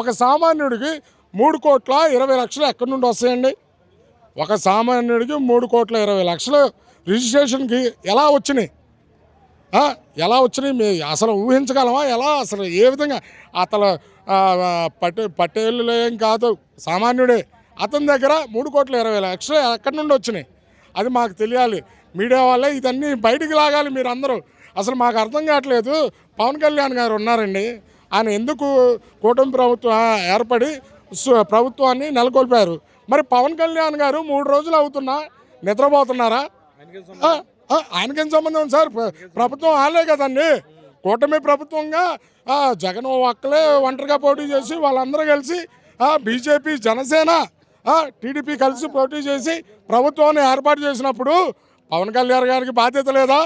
ఒక సామాన్యుడికి మూడు కోట్ల ఇరవై లక్షలు ఎక్కడి నుండి వస్తాయండి? ఒక సామాన్యుడికి మూడు కోట్ల ఇరవై లక్షలు రిజిస్ట్రేషన్కి ఎలా వచ్చినాయి? ఎలా వచ్చినాయి? మీ అసలు ఊహించగలమా? ఎలా? అసలు ఏ విధంగా? అతను పట్టే పట్టేళ్ళు ఏం కాదు. సామాన్యుడే. అతని దగ్గర మూడు కోట్ల ఇరవై లక్షలు ఎక్కడి నుండి వచ్చినాయి? అది మాకు తెలియాలి. మీడియా వాళ్ళే ఇదన్నీ బయటికి లాగాలి మీరు అందరూ అసలు మాకు అర్థం కావట్లేదు. పవన్ కళ్యాణ్ గారు ఉన్నారండి. ఆయన ఎందుకు కూటమి ప్రభుత్వం ఏర్పడి సు- ప్రభుత్వాన్ని నెలకొల్పారు? మరి పవన్ కళ్యాణ్ గారు మూడు రోజులు అవుతున్నా నిద్రపోతున్నారా? ఆయనకేం సంబంధం సార్? ప్రభుత్వం ఆలే కదండి. కూటమి ప్రభుత్వంగా జగన్ ఒక్కలే ఒంటరిగా పోటీ చేసి వాళ్ళందరూ కలిసి బీజేపీ జనసేన టీడీపీ కలిసి పోటీ చేసి ప్రభుత్వాన్ని ఏర్పాటు చేసినప్పుడు పవన్ కళ్యాణ్ గారికి బాధ్యత లేదా?